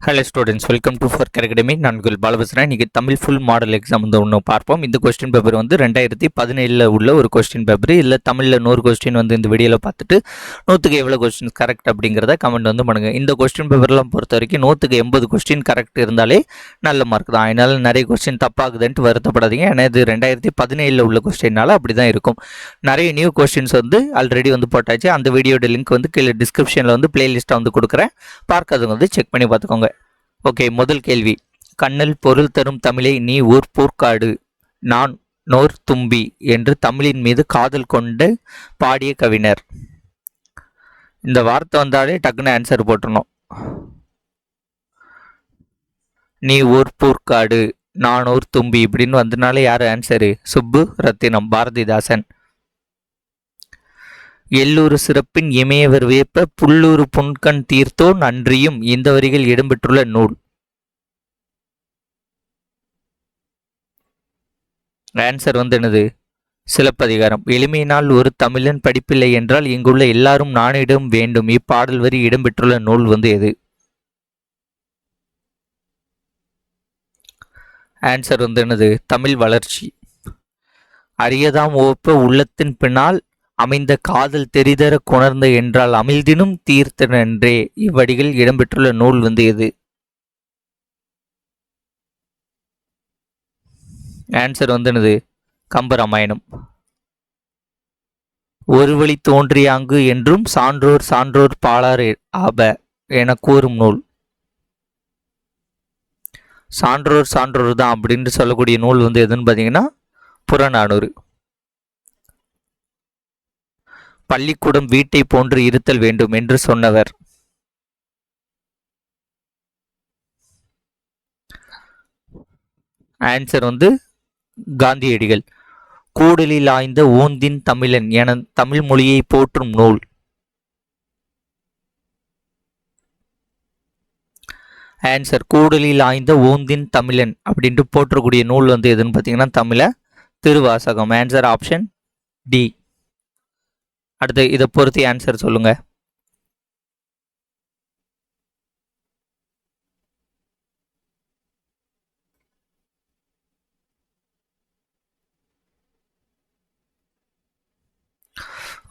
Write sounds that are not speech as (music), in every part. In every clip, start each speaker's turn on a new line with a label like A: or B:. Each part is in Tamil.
A: ஹலோ ஸ்டூடெண்ட்ஸ் வெல்கம் டு ஃபர் அகாடமி நான் உங்கள் பாலபசரன் இன்றைக்கி தமிழ் ஃபுல் மாடல் எக்ஸாம் வந்து ஒன்று பார்ப்போம். இந்த கொஸ்டின் பேப்பர் வந்து ரெண்டாயிரத்தி பதினேழில் உள்ள ஒரு கொஸ்டின் பேப்பர் இல்லை தமிழில் நூறு கொஸ்டின் வந்து இந்த வீடியோவில் பார்த்துட்டு நூற்றுக்கு எவ்வளோ கொஸ்டின்ஸ் கரெக்ட் அப்படிங்கிறத கமெண்ட் வந்து பண்ணுங்கள் இந்த கொஸ்டின் பேப்பர்லாம் பொறுத்த வரைக்கும் நூற்றுக்கு எண்பது கொஸ்டின் கரெக்ட் இருந்தாலே நல்ல மார்க் தான். அதனால் நிறைய கொஸ்டின் தப்பாகுதுன்ட்டு வருத்தப்படாதீங்க. ஏன்னா இது ரெண்டாயிரத்தி பதினேழில் உள்ள கொஸ்டினால அப்படி தான் இருக்கும். நிறைய நியூ கொஸ்டின்ஸ் வந்து ஆல்ரெடி வந்து போட்டாச்சு. அந்த வீடியோட லிங்க் வந்து கீழே டிஸ்கிரிப்ஷனில் வந்து பிளேலிஸ்ட்டாக வந்து கொடுக்குறேன். பார்க்காதவங்க வந்து செக் பண்ணி பார்த்துக்கோங்க. ஓகே முதல் கேள்வி. கண்ணல் பொருள் தரும் தமிழை நீ ஊர் பூர்க்காடு நான் நோர் தும்பி என்று தமிழின் மீது காதல் கொண்டு பாடிய கவிஞர். இந்த வார்த்தை வந்தாலே டக்குன்னு ஆன்சர் போட்டுருணும் நீ ஊர் பூர்க்காடு நான் ஊர் தும்பி இப்படின்னு வந்தனால யார் ஆன்சரு சுப்பு ரத்தினம் பாரதிதாசன். எல்லூரு சிறப்பின் இமயவர் வேப்ப புல்லூரு புன்கண் தீர்த்தோ நன்றியும் இந்த வரிகள் இடம்பெற்றுள்ள நூல். ஆன்சர் வந்து என்னது? சிலப்பதிகாரம். எளிமையினால் ஒரு தமிழன் படிப்பில்லை என்றால் இங்குள்ள எல்லாரும் நானிடம் வேண்டும். இப்பாடல் வரி இடம்பெற்றுள்ள நூல் வந்து எது? ஆன்சர் வந்து என்னது? தமிழ் வளர்ச்சி. அரியதாம் ஓப்ப உள்ளத்தின் பின்னால் அமைந்த காதல் தெரிதர கொணர்ந்த என்றால் அமிழ்தினும் தீர்த்தனன்றே. இவ்வடிகள் இடம்பெற்றுள்ள நூல் வந்து எது? ஆன்சர் வந்து என்னது? கம்பராமாயணம். ஒரு வழி தோன்றிய அங்கு என்றும் சான்றோர் சான்றோர் பாலார் ஆப என கூறும் நூல். சான்றோர் சான்றோர் தான் அப்படின்னு சொல்லக்கூடிய நூல் வந்து எதுன்னு பார்த்தீங்கன்னா புறநானூறு. பள்ளிக்கூடம் வீட்டை போன்று இருத்தல் வேண்டும் என்று சொன்னவர். ஆன்சர் வந்து காந்தியடிகள். கூடலில் ஆய்ந்த ஓந்தின் தமிழன் என தமிழ் மொழியை போற்றும் நூல். ஆன்சர் கூடலில் ஆய்ந்த ஓந்தின் தமிழன் அப்படின்ட்டு போற்றக்கூடிய நூல் வந்து எதுன்னு பார்த்தீங்கன்னா தமிழ திருவாசகம். ஆன்சர் ஆப்ஷன் டி அடுத்து இதை பொறுத்து ஆன்சர் சொல்லுங்க.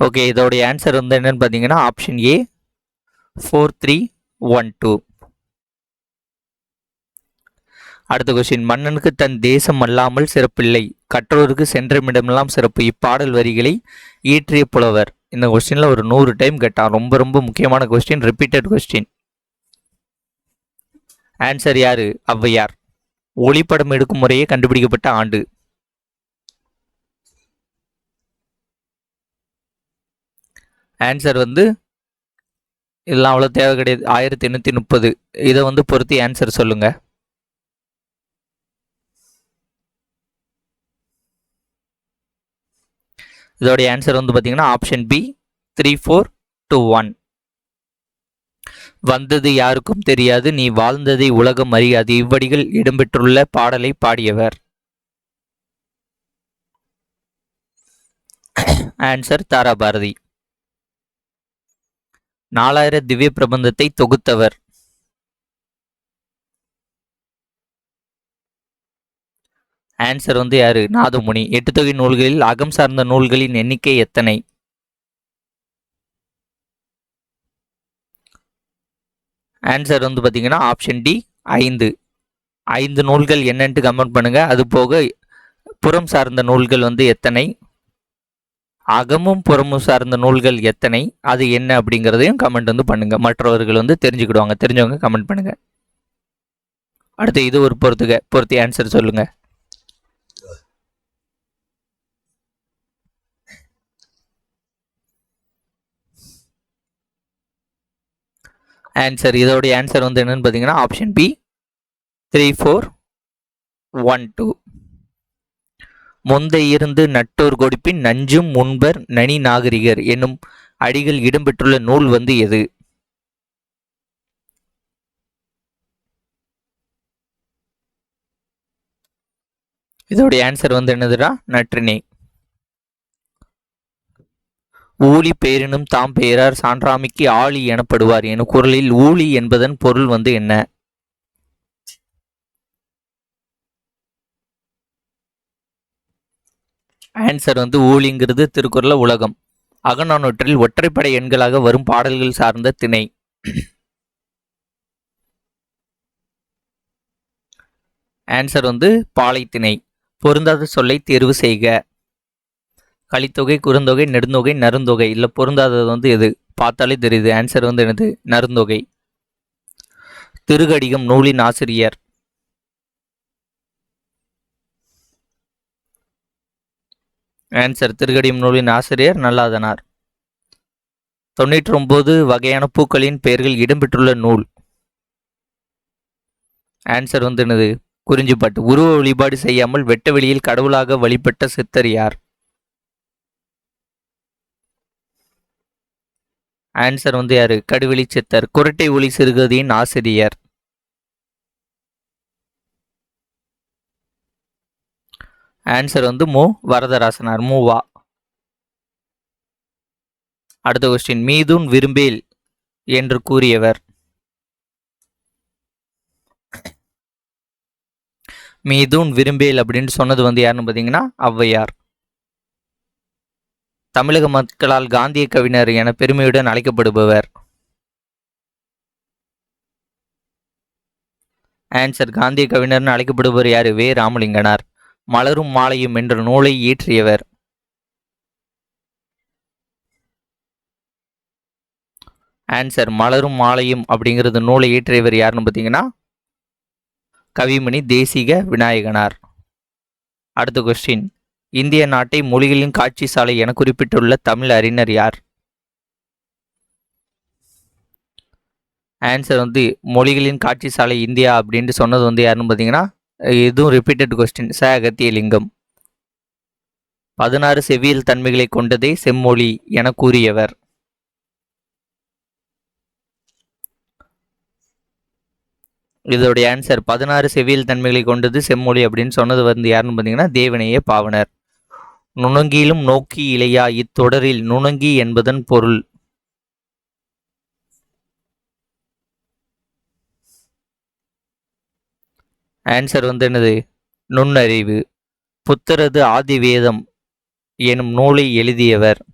A: ஓகே இதோடைய ஆன்சர் வந்து என்னன்னு பார்த்தீங்கன்னா option A four three one two அடுத்த கொஸ்டின் மன்னனுக்கு தன் தேசம் அல்லாமல் சிறப்பில்லை. கற்றோருக்கு சென்றமிடமெல்லாம் சிறப்பு. இப்பாடல் வரிகளை இயற்றிய புலவர். இந்த கொஸ்டினில் ஒரு நூறு டைம் கேட்டான். ரொம்ப ரொம்ப முக்கியமான கொஸ்டின் ரிப்பீட்டட் கொஸ்டின் ஆன்சர் யாரு? ஔவையார். ஒளிப்படம் எடுக்கும் முறையே கண்டுபிடிக்கப்பட்ட ஆண்டு. ஆன்சர் வந்து இதெல்லாம் அவ்வளோ தேவை கிடையாது. ஆயிரத்தி எண்ணூற்றி முப்பது. இதை வந்து பொருத்தி ஆன்சர் சொல்லுங்க. இதோடைய ஆன்சர் வந்து பார்த்தீங்கன்னா option B three four two one வந்தது யாருக்கும் தெரியாது. நீ வாழ்ந்ததை உலகம் அறியாது. இவ்வடிகள் இடம்பெற்றுள்ள பாடலை பாடியவர். ஆன்சர் தாரா பாரதி நாலாயிர திவ்ய பிரபந்தத்தை தொகுத்தவர். ஆன்சர் வந்து யாரு? நாதமுனி. எட்டு தொகை நூல்களில் அகம் சார்ந்த நூல்களின் எண்ணிக்கை எத்தனை? ஆன்சர் வந்து பார்த்தீங்கன்னா ஆப்ஷன் டி ஐந்து. ஐந்து நூல்கள் என்னன்ட்டு கமெண்ட் பண்ணுங்க. அது போக புறம் சார்ந்த நூல்கள் வந்து எத்தனை? அகமும் புறமும் சார்ந்த நூல்கள் எத்தனை? அது என்ன அப்படிங்கிறதையும் கமெண்ட் வந்து பண்ணுங்க. மற்றவர்கள் வந்து தெரிஞ்சுக்கிடுவாங்க. தெரிஞ்சவங்க கமெண்ட் பண்ணுங்கள் அடுத்து இது ஒரு பொறுத்துக. பொறுத்து ஆன்சர் சொல்லுங்கள் ஆன்சர் இதோடைய ஆன்சர் வந்து என்னன்னு பார்த்தீங்கன்னா option B three four one two முந்தை இருந்து நட்டோர் கொடுப்பின் நஞ்சும் முன்பர் நனி நாகரிகர் என்னும் அடிகள் இடம்பெற்றுள்ள நூல் வந்து எது? இதோடைய ஆன்சர் வந்து என்னதுடா? நற்றினை ஊழி பேரினும் தாம் பெயரார் சான்றாமிக்கு ஆழி எனப்படுவார் எனும் குரலில் ஊழி என்பதன் பொருள் வந்து என்ன? ஆன்சர் வந்து ஊழிங்கிறது திருக்குறள் உலகம். அகநானூற்றில் ஒற்றைப்படை எண்களாக வரும் பாடல்கள் சார்ந்த திணை. ஆன்சர் வந்து பாலைத்திணை. பொருந்தாத சொல்லை தேர்வு செய்க. கலித்தொகை குறுந்தொகை நெடுந்தொகை நருந்தொகை இல்லை பொருந்தாதது வந்து எது? பார்த்தாலே தெரியுது. ஆன்சர் வந்து எனது நருந்தொகை திருகடிகம் நூலின் ஆசிரியர். ஆன்சர் திருகடிகம் நூலின் ஆசிரியர் நல்லாதனார். தொண்ணூற்றி ஒன்பது வகையான பூக்களின் பெயர்கள் இடம்பெற்றுள்ள நூல். ஆன்சர் வந்து என்னது? குறிஞ்சிப்பாட்டு. உருவ வழிபாடு செய்யாமல் வெட்ட வெளியில் கடவுளாக வழிபட்ட சித்தர் யார்? ஆன்சர் வந்து யாரு? கடுவெளி சித்தர். குரட்டை ஒளி சிறுகதியின் ஆசிரியர். ஆன்சர் வந்து மு வரதராசனார். மூவா அடுத்த கொஸ்டின் மீதுன் விரும்பேல் என்று கூறியவர். மீதுன் விரும்பேல் அப்படின்னு சொன்னது வந்து யாருன்னு பார்த்தீங்கன்னா ஔவையார். தமிழக மக்களால் காந்திய கவிஞர் என பெருமையுடன் அழைக்கப்படுபவர். ஆன்சர் காந்திய கவிஞர்னு அழைக்கப்படுபவர் யார்? வே. ராமலிங்கனார். மலரும் மாலையும் என்ற நூலை இயற்றியவர். ஆன்சர் மலரும் மாலையும் அப்படிங்கிறது நூலை இயற்றியவர் யாருன்னு பார்த்தீங்கன்னா கவிமணி தேசிக விநாயகனார். அடுத்த கொஸ்டின் இந்திய நாட்டை மொழிகளின் காட்சி சாலை என குறிப்பிட்டுள்ள தமிழ் அறிஞர் யார்? ஆன்சர் வந்து மொழிகளின் காட்சி சாலை இந்தியா அப்படின்ட்டு சொன்னது வந்து யாருன்னு பார்த்தீங்கன்னா இதுவும் ரிப்பீட்டட் கொஸ்டின் ச அகத்தியலிங்கம் பதினாறு செவியல் தன்மைகளை கொண்டதே செம்மொழி என கூறியவர். இதோடைய ஆன்சர் பதினாறு செவியல் தன்மைகளை கொண்டது செம்மொழி அப்படின்னு சொன்னது வந்து யாருன்னு பார்த்தீங்கன்னா தேவனையே பாவனர். நுணங்கியிலும் நோக்கி இளையா இத்தொடரில் நுணங்கி என்பதன் பொருள். ஆன்சர் வந்து என்னது? நுண்ணறிவு. புத்தரது ஆதிவேதம் எனும் நூலை எழுதியவர்.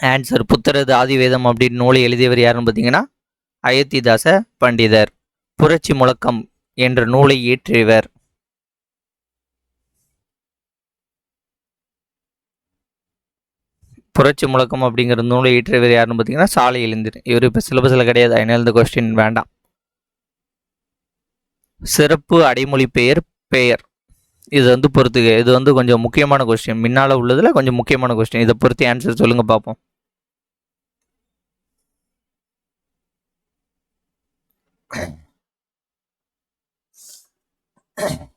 A: ஆன்சர் புத்தரது ஆதிவேதம் அப்படின்னு நூலை எழுதியவர் யாருன்னு பார்த்தீங்கன்னா அயோத்திதாச பண்டிதர். புரட்சி முழக்கம் என்ற நூலை இயற்றியவர். புரட்சி முழக்கம் அப்படிங்கிற நூலை இயற்றியவர் யாருன்னு பார்த்தீங்கன்னா சாலை எழுந்திரு இவர் இப்போ சிலபஸில் கிடையாது. அதனால இந்த கொஸ்டின் வேண்டாம். சிறப்பு அடைமொழி பெயர் பெயர். இது வந்து பொறுத்துக்க இது வந்து கொஞ்சம் முக்கியமான கொஸ்டின் முன்னால் உள்ளதில் கொஞ்சம் முக்கியமான கொஸ்டின் இதை பொறுத்து ஆன்சர் சொல்லுங்கள் பார்ப்போம். (coughs)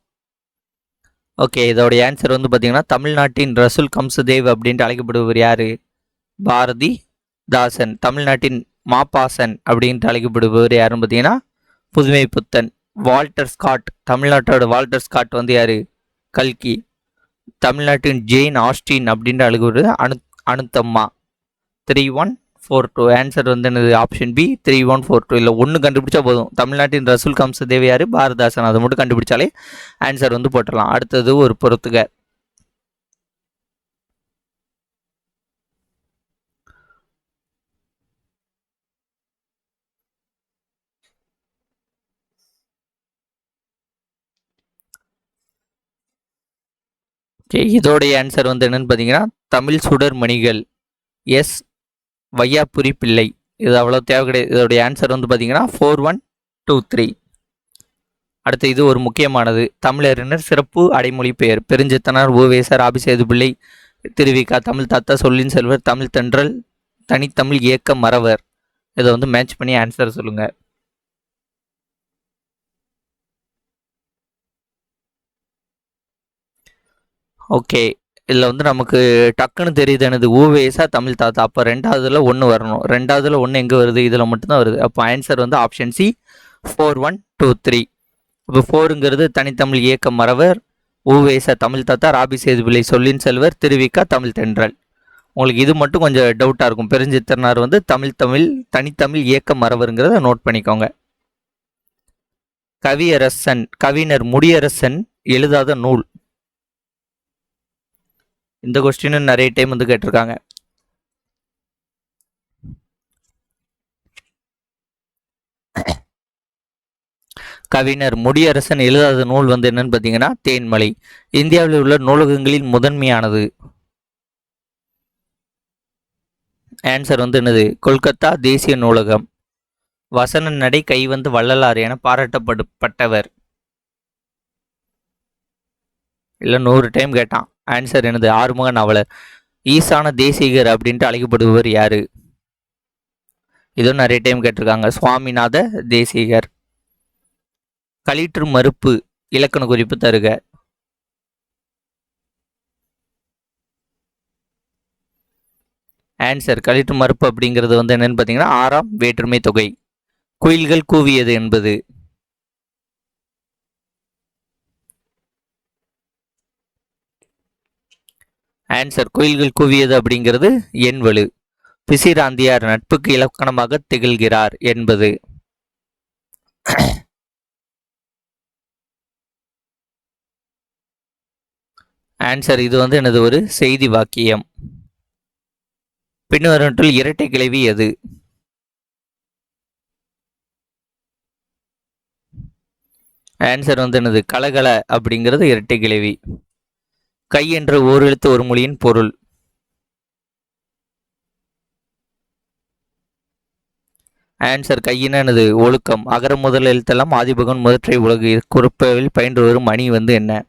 A: ஓகே இதோடைய ஆன்சர் வந்து பார்த்தீங்கன்னா தமிழ்நாட்டின் ரசுல் கம்சுதேவ் அப்படின்ட்டு அழைக்கப்படுபவர் யார்? பாரதி தாசன். தமிழ்நாட்டின் மாப்பாசன் அப்படின்ட்டு அழைக்கப்படுபவர் யாருன்னு பார்த்தீங்கன்னா புதுமை புத்தன். வால்டர் ஸ்காட் தமிழ்நாட்டோட வால்டர் ஸ்காட் வந்து யார்? கல்கி. தமிழ்நாட்டின் ஜெயின் ஆஸ்டின் அப்படின்ட்டு அழைக்கப்படுவது அனு Anuthamma. Three one four two answer வந்து என்னது? Option B three one four two இல்லை ஒன்று கண்டுபிடிச்சா போதும். தமிழ்நாட்டின் ரசூல் கம்ச தேவையார் பாரதாசன். அதை மட்டும் கண்டுபிடிச்சாலே ஆன்சர் வந்து போட்டுடலாம். அடுத்தது ஒரு பொறுத்துக. ஓகே இதோடைய ஆன்சர் வந்து என்னன்னு பார்த்தீங்கன்னா தமிழ் சுடர் மணிகள். எஸ் வையாபுரி பிள்ளை. இது அவ்வளோ தேவை கிடையாது. இதோடைய ஆன்சர் வந்து பார்த்தீங்கன்னா ஃபோர் ஒன் டூ த்ரீ அடுத்து இது ஒரு முக்கியமானது. தமிழறிஞர் சிறப்பு அடைமொழி பெயர். பெருஞ்சித்தனார் ஓவேசர் ஆபிசேது பிள்ளை திருவிக்கா தமிழ் தாத்தா சொல்லின் செல்வர் தமிழ் தென்றல் தனித்தமிழ் இயக்க மறவர். இதை வந்து மேட்ச் பண்ணி ஆன்சர் சொல்லுங்கள் ஓகே இதில் வந்து நமக்கு டக்குன்னு தெரியுது எனது ஊவேசா தமிழ் தாத்தா. அப்போ ரெண்டாவதுல ஒன்று வரணும். ரெண்டாவதுல ஒன்று எங்கே வருது? இதில் மட்டும்தான் வருது. அப்போ ஆன்சர் வந்து option C four one two three இப்போ ஃபோருங்கிறது தனித்தமிழ் இயக்கம் மறவர் ஊவேசா தமிழ் தாத்தா ராபி சேதுபிள்ளை சொல்லின் செல்வர் திருவிக்கா தமிழ் தென்றல். உங்களுக்கு இது மட்டும் கொஞ்சம் டவுட்டாக இருக்கும். பெருஞ்சித்திரனார் வந்து தமிழ் தமிழ் தனித்தமிழ் இயக்க மறவருங்கிறத நோட் பண்ணிக்கோங்க. கவியரசன் கவிஞர் முடியரசன் எழுதாத நூல். இந்த கொஸ்டினும் நிறைய டைம் வந்து கேட்டிருக்காங்க. கவிஞர் முடியரசன் எழுதாத நூல் வந்து என்னன்னு பார்த்தீங்கன்னா தேன்மலை. இந்தியாவில் உள்ள நூலகங்களில் முதன்மையானது. ஆன்சர் வந்து என்னது? கொல்கத்தா தேசிய நூலகம். வசன நடை கை வந்து வள்ளலார் என பாராட்டப்பட்டவர் இல்லை நூறு டைம் கேட்டான். ஆன்சர் எனது ஆறுமுக நாவலர் ஈசான தேசிகர் அப்படின்ட்டு அழைக்கப்படுபவர் யாரு? இதுவும் நிறைய டைம் கேட்டிருக்காங்க. சுவாமிநாத தேசிகர். களிற்று மறுப்பு இலக்கண குறிப்பு தருக. ஆன்சர் களிற்று மறுப்பு அப்படிங்கிறது வந்து என்னன்னு பார்த்தீங்கன்னா ஆறாம் வேற்றுமை தொகை. குயில்கள் கூவியது என்பது. ஆன்சர் குயில்கள் கூவியது அப்படிங்கிறது என் வலு. பிசிராந்தியார் நட்புக்கு இலக்கணமாக திகழ்கிறார் என்பது. ஆன்சர் இது வந்து எனது ஒரு செய்தி வாக்கியம். பின்வருவற்றில் இரட்டை கிளவி எது? ஆன்சர் வந்து எனது கலகல அப்படிங்கிறது இரட்டை கிளவி. கை என்ற ஓரெழுத்து ஒரு மொழியின் பொருள். ஆன்சர் கையினது ஒழுக்கம். அகர முதல் எழுத்தெல்லாம் ஆதிபகன் முதற்றை உலகு. குறிப்பில் பயின்று வரும் மணி வந்து என்ன?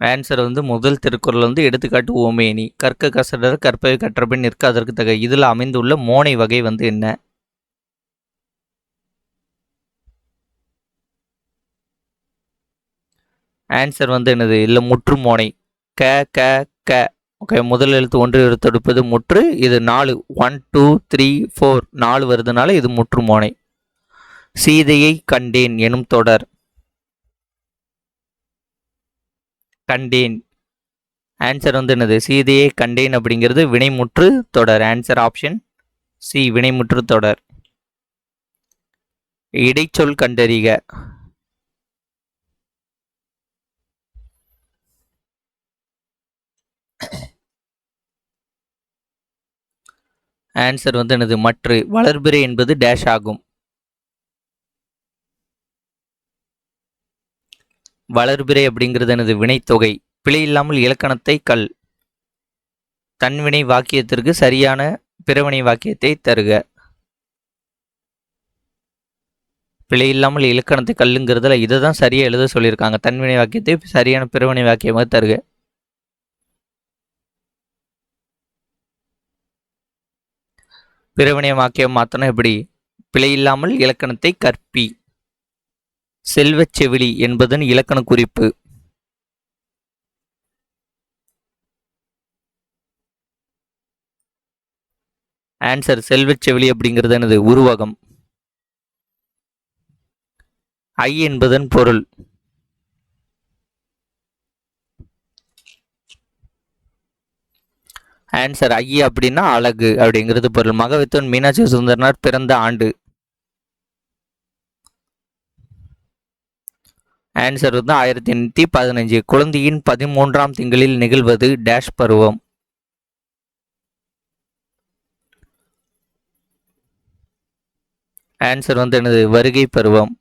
A: ஆன்சர் வந்து முதல் திருக்குறள் வந்து எடுத்துக்காட்டு ஓமேனி. கற்க கசடர் கற்பவை கற்றபின் நிற்க அதற்கு தக. இதில் அமைந்துள்ள மோனை வகை வந்து என்ன? ஆன்சர் வந்து என்னது? இல்லை முற்று மோனை க க க. ஓகே முதல் எழுத்து ஒன்று எழுத்து எடுப்பது முற்று இது நாலு. ஒன் டூ த்ரீ ஃபோர் நாலு வருதுனால இது முற்று மோனை சீதையை கண்டேன் எனும் தொடர். கண்டேன். ஆன்சர் வந்து என்னது? சீதையை கண்டேன் அப்படிங்கிறது வினைமுற்று தொடர். ஆன்சர் ஆப்ஷன் சி வினைமுற்று தொடர். இடைச்சொல் கண்டறிக. ஆன்சர் வந்து எனது மற்று. வளர்பிறை என்பது டேஷ் ஆகும். வளர்பிறை அப்படிங்கிறது எனது வினைத்தொகை. பிழை இல்லாமல் இலக்கணத்தை கல். தன்வினை வாக்கியத்திற்கு சரியான பிறவினை வாக்கியத்தை தருக. பிழை இல்லாமல் இலக்கணத்தை கல்லுங்கிறதுல இதை தான் சரியாக எழுத சொல்லியிருக்காங்க. தன்வினை வாக்கியத்தை சரியான பிறவினை வாக்கியமாக தருக. பிறவினை வாக்கியம் மாற்றணும் எப்படி? பிழை இல்லாமல் இலக்கணத்தை கற்பி. செல்வச் செவிலி என்பதன் இலக்கண குறிப்பு. ஆன்சர் செல்வச் செவிலி அப்படிங்கிறது எனது உருவகம். ஐ என்பதன் பொருள். ஆன்சர் ஐ அப்படின்னா அழகு அப்படிங்கிறது பொருள். மகவித்தன் மீனாட்சி சுந்தரனார் பிறந்த ஆண்டு. ஆன்சர் வந்து ஆயிரத்தி எண்ணூற்றி பதினஞ்சு. குழந்தையின் பதிமூன்றாம் திங்களில் நிகழ்வது டேஷ் பருவம். ஆன்சர் வந்து எனது வருகை பருவம்.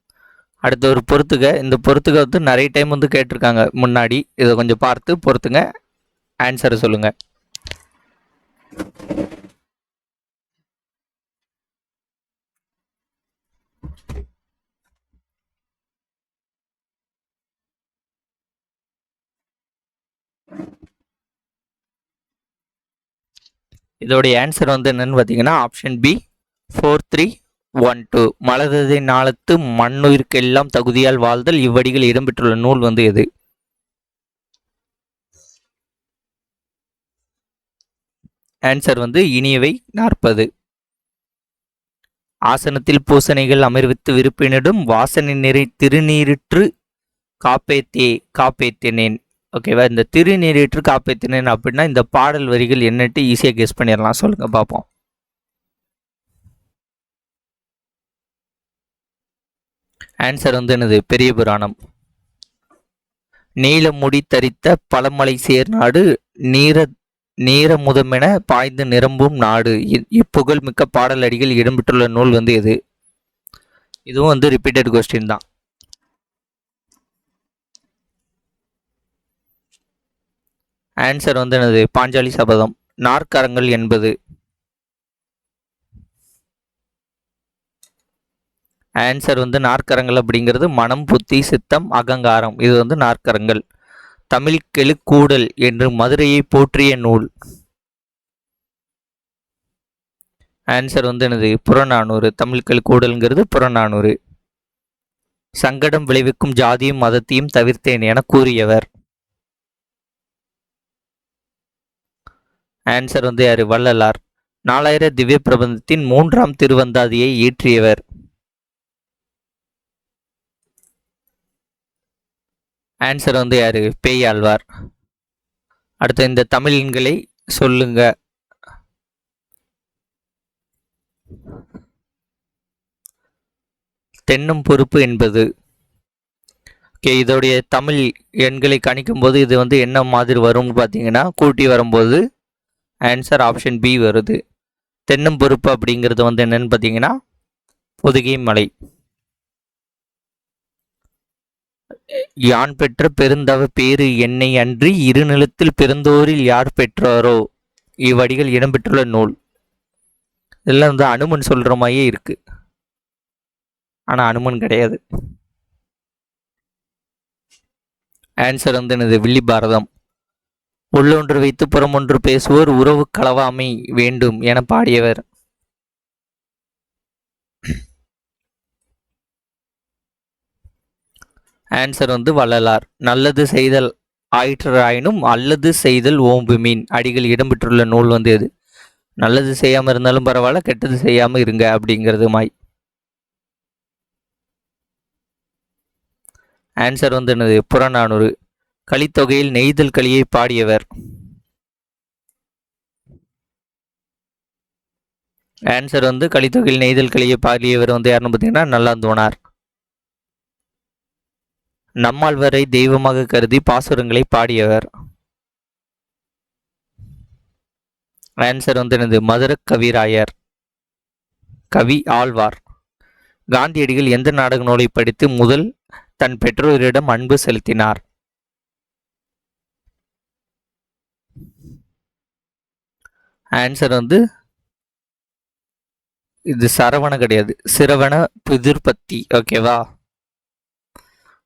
A: அடுத்த ஒரு பொறுத்துக. இந்த பொறுத்துக வந்து நிறைய டைம் வந்து கேட்டிருக்காங்க முன்னாடி. இதை கொஞ்சம் பார்த்து பொறுத்துங்க. ஆன்சரை சொல்லுங்கள் இதோடைய ஆன்சர் வந்து என்னன்னு பார்த்தீங்கன்னா option B four three one two மலரதை நாளத்து மண்ணுயிர்க்கெல்லாம் தகுதியால் வாழ்தல் இவ்வடிகள் இடம்பெற்றுள்ள நூல் வந்து எது? ஆன்சர் வந்து இனியவை நாற்பது. ஆசனத்தில் பூசணைகள் அமர்வித்து விருப்பினிடும் வாசனை நிறை திருநீரிற்று காப்பேத்தே காப்பேத்தினேன். ஓகேவா? இந்த திருநீரிற்று காப்பேத்தினேன் அப்படின்னா இந்த பாடல் வரிகள் என்னட்டு ஈஸியாக கெஸ் பண்ணிடலாம் சொல்லுங்கள் பார்ப்போம் ஆன்சர் வந்து என்னது? பெரிய புராணம். நீல முடி தரித்த பழமலை சேர்நாடு நீர நீரமுதமென பாய்ந்து நிரம்பும் நாடு. இ- இப்புகழ் மிக்க பாடலடிகள் இடம்பெற்றுள்ள நூல் வந்து எது? இதுவும் வந்து ரிப்பீட்டட் கொஸ்டின் தான். ஆன்சர் வந்து எனது பாஞ்சாலி சபதம். நாற்கரங்கள் என்பது. ஆன்சர் வந்து நாற்கரங்கள் அப்படிங்கிறது மனம் புத்தி சித்தம் அகங்காரம். இது வந்து நாற்கரங்கள். தமிழ் கெழுக்கூடல் என்று மதுரையை போற்றிய நூல். ஆன்சர் வந்து எனது புறநானூறு. தமிழ் கெழுக்கூடல்ங்கிறது புறநானூறு. சங்கடம் விளைவிக்கும் ஜாதியும் மதத்தையும் தவிர்த்தேன் என கூறியவர். ஆன்சர் வந்து யார்? வள்ளலார். நாலாயிர திவ்ய பிரபந்தத்தின் மூன்றாம் திருவந்தாதியை இயற்றியவர். ஆன்சர் வந்து யாரு? பேயாழ்வார். அடுத்து இந்த தமிழ்களை சொல்லுங்க. தென்னும் பொறுப்பு என்பது. ஓகே இதோடைய தமிழ் எண்களை கணிக்கும் போது இது வந்து என்ன மாதிரி வரும்னு பார்த்தீங்கன்னா கூட்டி வரும்போது ஆன்சர் ஆப்ஷன் பி வருது. தென்னும் பொறுப்பு அப்படிங்கிறது வந்து என்னன்னு பார்த்தீங்கன்னா பொதுகை மலை. யான் பெற்ற பெருந்தவ பேரு என்னை அன்றி இருநிலத்தில் பிறந்தோரில் யார் பெற்றாரோ? இவ்வடிகள் இடம்பெற்றுள்ள நூல். இதெல்லாம் வந்து அனுமன் சொல்கிற மாதிரியே இருக்கு. ஆனால் அனுமன் கிடையாது. ஆன்சர் வந்து எனது வில்லி பாரதம் உள்ளொன்று வைத்து புறமொன்று பேசுவோர் உறவு களவாமை வேண்டும் என பாடியவர். ஆன்சர் வந்து வள்ளலார். நல்லது செய்தல் ஆயிற்றராயினும் அல்லது செய்தல் ஓம்பு மீன் அடிகள் இடம்பெற்றுள்ள நூல் வந்து எது? நல்லது செய்யாமல் இருந்தாலும் பரவாயில்ல கெட்டது செய்யாமல் இருங்க அப்படிங்கிறது மாய். ஆன்சர் வந்து என்னது? புறநானூறு. கலித்தொகையில் நெய்தல் களியை பாடியவர். ஆன்சர் வந்து கலித்தொகையில் நெய்தல் களியை பாடியவர் வந்து யாருன்னு பார்த்தீங்கன்னா நல்லாந்தோனார். நம்மாழ்வரை தெய்வமாக கருதி பாசுரங்களை பாடியவர். ஆன்சர் வந்து எனது மதுர கவிராயர். கவி ஆழ்வார். காந்தியடிகள் எந்த நாடக நூலை படித்து முதல் தன் பெற்றோரிடம் அன்பு செலுத்தினார்? ஆன்சர் வந்து இது சரவண கிடையாது. சிரவண பிதிர்பத்தி ஓகேவா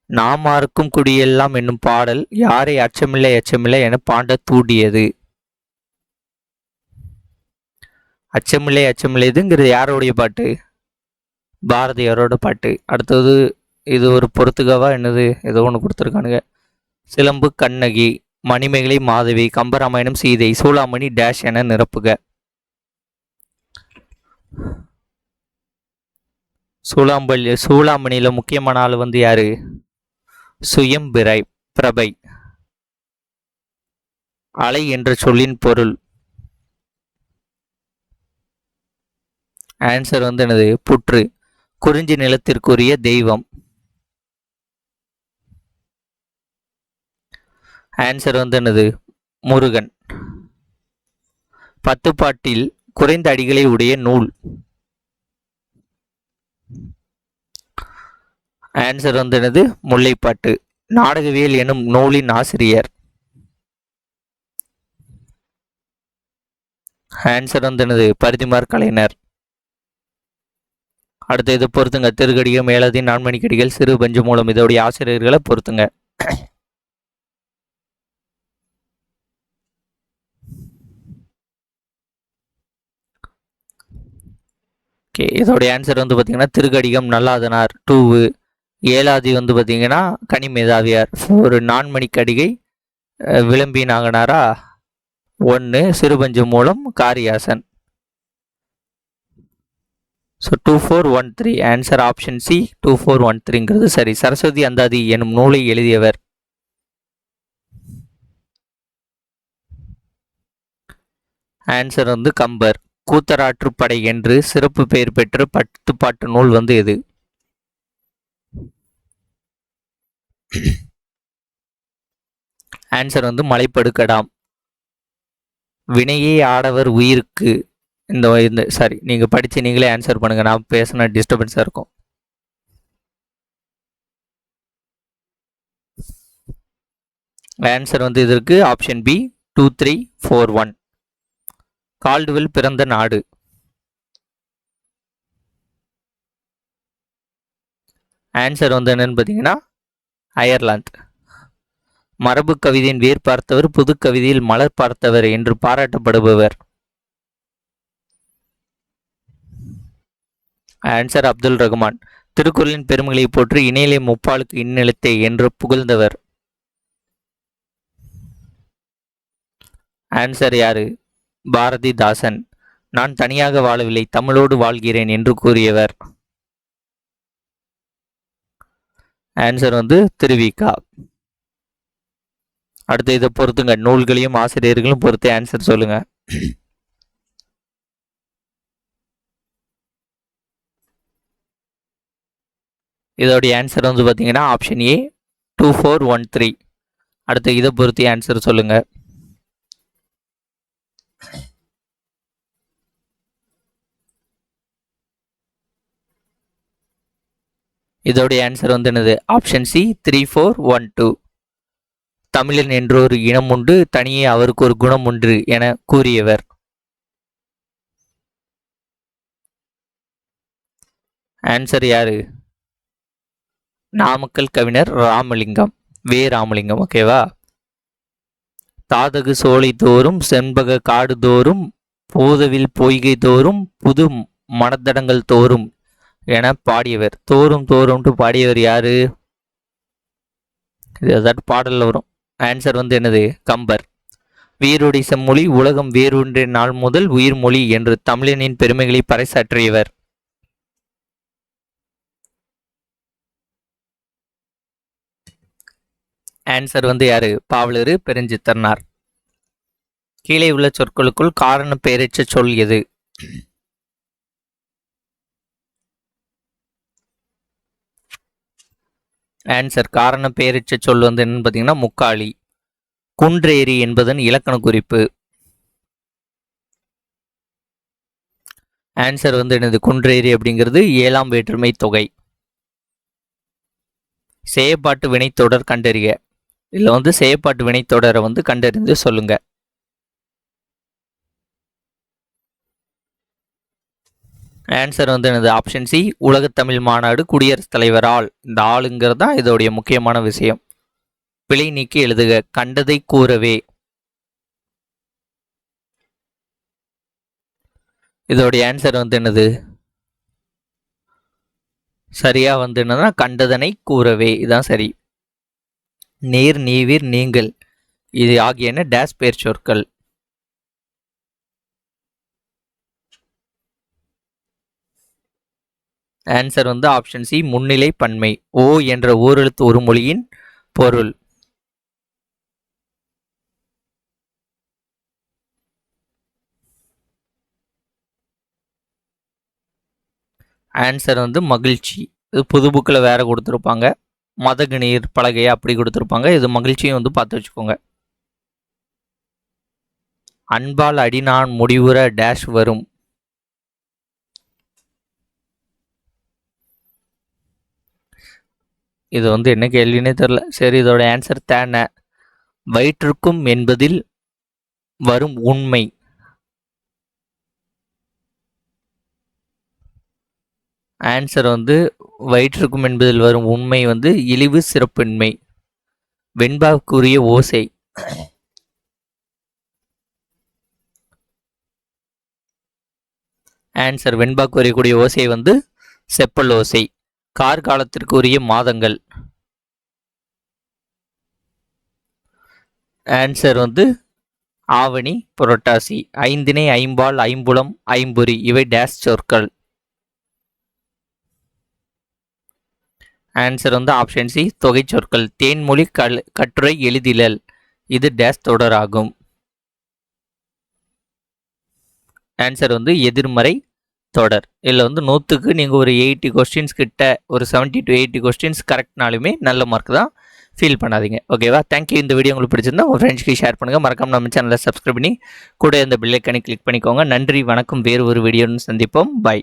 A: நாமாருக்கும் குடியெல்லாம் என்னும் பாடல் யாரை அச்சமில்லை அச்சமில்லை என பாண்ட தூண்டியது. அச்சமில்லை அச்சமில்லைதுங்கிறது யாரோடைய பாட்டு? பாரதியாரோட பாட்டு. அடுத்தது இது ஒரு பொறுத்துக்காவா என்னது? ஏதோ ஒன்று கொடுத்துருக்கானுங்க. சிலம்பு கண்ணகி. மணிமேகலை மாதவி கம்பராமாயணம் சீதை சூளாமணி டேஷ் என நிரப்புக. சூளாம்பள்ளி சூளாமணியில் முக்கியமான ஆள் வந்து யாரு? சுயம்பிரை பிரபை. அலை என்ற சொல்லின் பொருள். ஆன்சர் வந்து எனது புற்று. குறிஞ்சி நிலத்திற்குரிய தெய்வம். ஆன்சர் வந்து என்னது? முருகன். பத்துப்பாட்டில் குறைந்த அடிகளை உடைய நூல். ஆன்சர் வந்து என்னது? முல்லைப்பாட்டு. நாடகவியல் எனும் நூலின் ஆசிரியர். ஆன்சர் வந்து என்னது? பரிதிமார் கலைஞர். அடுத்து இது பொறுத்துங்க திருக்கடிகள் மேலதி நான்மணிக்கடிகள் சிறு பஞ்சு மூலம் இதோடைய ஆசிரியர்களை பொறுத்துங்க ஓகே. இதோடைய ஆன்சர் வந்து பார்த்தீங்கன்னா திருக்கடிகம் நல்லாதனார் டூவு. ஏழாதி வந்து பார்த்தீங்கன்னா கனிமேதாவியார் ஒரு நான்மணிக்கடிகை அஹ், விளம்பி நாகனாரா? ஒன்று சிறுபஞ்சு மூலம் Kariyasan. So two four one three answer option C two four one த்ரீங்கிறது சரி. சரஸ்வதி அந்தாதி எனும் நூலை எழுதியவர். ஆன்சர் வந்து கம்பர். கூத்தராற்றுப்படை என்று சிறப்பு பெயர் பெற்ற பட்டுப்பாட்டு நூல் வந்து எது? ஆன்சர் வந்து மலைப்படுக்கடாம் வினையே ஆடவர் உயிருக்கு. இந்த இந்த சாரி நீங்கள் படித்து நீங்களே ஆன்சர் பண்ணுங்க. நான் பேசின டிஸ்டர்பன்ஸாக இருக்கும். ஆன்சர் வந்து இதற்கு option B two three four one Caldwell பிறந்த நாடு. ஆன்சர் வந்து என்னன்னு பார்த்தீங்கன்னா அயர்லாந்து மரபு கவிதையின் வேர் பார்த்தவர் புது கவிதையில் மலர் பார்த்தவர் என்று பாராட்டப்படுபவர். ஆன்சர் அப்துல் ரகுமான். திருக்குறளின் பெருமைகளை போற்றி இணையிலே முப்பாலுக்கு இந்நிலத்தை என்று புகழ்ந்தவர். ஆன்சர் யாரு? பாரதிதாசன் நான் தனியாக வாழவில்லை தமிழோடு வாழ்கிறேன் என்று கூறியவர். ஆன்சர் வந்து திருவிக்கா. அடுத்து இதை பொறுத்துங்க நூல்களையும் ஆசிரியர்களும் பொறுத்து ஆன்சர் சொல்லுங்க. இதோடைய ஆன்சர் வந்து பார்த்தீங்கன்னா option A two four one three அடுத்து இதை பொறுத்து ஆன்சர் சொல்லுங்கள் இதோடைய ஆன்சர் வந்து என்னது? Option C three four one two தமிழன் என்றொரு இனம் உண்டு தனியே அவருக்கு ஒரு குணம் உண்டு என கூறியவர். ஆன்சர் யாரு? நாமக்கல் கவிஞர் ராமலிங்கம் வே. ராமலிங்கம் ஓகேவா தாதகு சோலை தோறும் செண்பக காடு தோறும் போதவில் பொய்கை தோறும் புது மனத்தடங்கள் தோறும் என பாடியவர். தோறும் தோறும்ட்டு பாடியவர் யாரு? அதாவது பாடலில் வரும். ஆன்சர் வந்து என்னது? கம்பர். வீருடைய செம்மொழி உலகம் வேறொன்றிய நாள் முதல் உயிர்மொழி என்று தமிழனின் பெருமைகளை பறைசாற்றியவர். ஆன்சர் வந்து யாரு? பாவலரு பெருஞ்சித்தர்னார் கீழே உள்ள சொற்களுக்குள் காரண பெயரச்ச சொல் எது? ஆன்சர் காரண பெயரச்ச சொல் வந்து என்னன்னு பார்த்தீங்கன்னா முக்காளி. குன்றேரி என்பதன் இலக்கண குறிப்பு. ஆன்சர் வந்து என்னது? குன்றேரி அப்படிங்கிறது ஏழாம் வேற்றுமை தொகை. செயப்பாட்டு வினைத்தொடர் கண்டறிய இதில் வந்து செயப்பாட்டு வினைத்தொடரை வந்து கண்டறிந்து சொல்லுங்கள் ஆன்சர் வந்து என்னது? ஆப்ஷன் சி உலகத்தமிழ் மாநாடு குடியரசுத் தலைவரால். இந்த ஆளுங்கிறது தான் இதோடைய முக்கியமான விஷயம். பிழை நீக்கி எழுதுக கண்டதை கூறவே. இதோடைய ஆன்சர் வந்து என்னது? சரியா வந்து என்னன்னா கண்டதனை கூறவே. இதுதான் சரி. நீர் நீவிர் நீங்கள். இது ஆகியன டேஸ் பெயர் சொற்கள். ஆன்சர் வந்து ஆப்ஷன் சி முன்னிலை பன்மை. ஓ என்ற ஓரெழுத்து ஒரு மொழியின் பொருள். ஆன்சர் வந்து மகிழ்ச்சி. இது புது புக்கில் வேறு கொடுத்துருப்பாங்க. மதகு நீர் பலகை அப்படி கொடுத்துருப்பாங்க. இது மகிழ்ச்சியும் வந்து பார்த்து வச்சுக்கோங்க. அன்பால் அடினான் முடிவுற டேஷ் வரும். இது வந்து என்ன கேள்வினே தெரில சரி இதோட ஆன்சர் தானே வயிற்றுக்கும் என்பதில் வரும் உண்மை. ஆன்சர் வந்து வயிற்றுக்கும் என்பதில் வரும் உண்மை வந்து இழிவு சிறப்பின்மை. வெண்பாவுக்குரிய ஓசை. ஆன்சர் வெண்பாக்கு வரையக்கூடிய ஓசை வந்து செப்பல் ஓசை. கார்காலத்திற்கு உரிய மாதங்கள். ஆன்சர் வந்து ஆவணி புரட்டாசி ஐந்தினை ஐம்பால் ஐம்புலம் ஐம்பொறி இவை டேஸ் சொற்கள். ஆன்சர் வந்து ஆப்ஷன் சி தொகை சொற்கள். தேன்மொழி கல் கட்டுரை எழுதிலல். இது டேஸ் தொடராகும். ஆன்சர் வந்து எதிர்மறை தொடர். இதில் வந்து நூற்றுக்கு நீங்கள் ஒரு எயிட்டி கொஸ்டின்ஸ் கிட்ட ஒரு 70 டு எயிட்டி கொஸ்டின்ஸ் கரெக்ட்னாலுமே நல்ல மார்க் தான் ஃபீல் பண்ணாதீங்க. ஓகேவா தேங்க்யூ இந்த வீடியோ உங்களுக்கு பிடிச்சிருந்தா உங்கள் ஃப்ரெண்ட்ஸ்க்கு ஷேர் பண்ணுங்கள் மறக்காம நம்ம சேனலை சப்ஸ்கிரைப் பண்ணி கூட இந்த பில்லைக்கனை கிளிக் பண்ணிக்கோங்க. நன்றி வணக்கம். வேறு ஒரு வீடியோன்னு சந்திப்போம். பை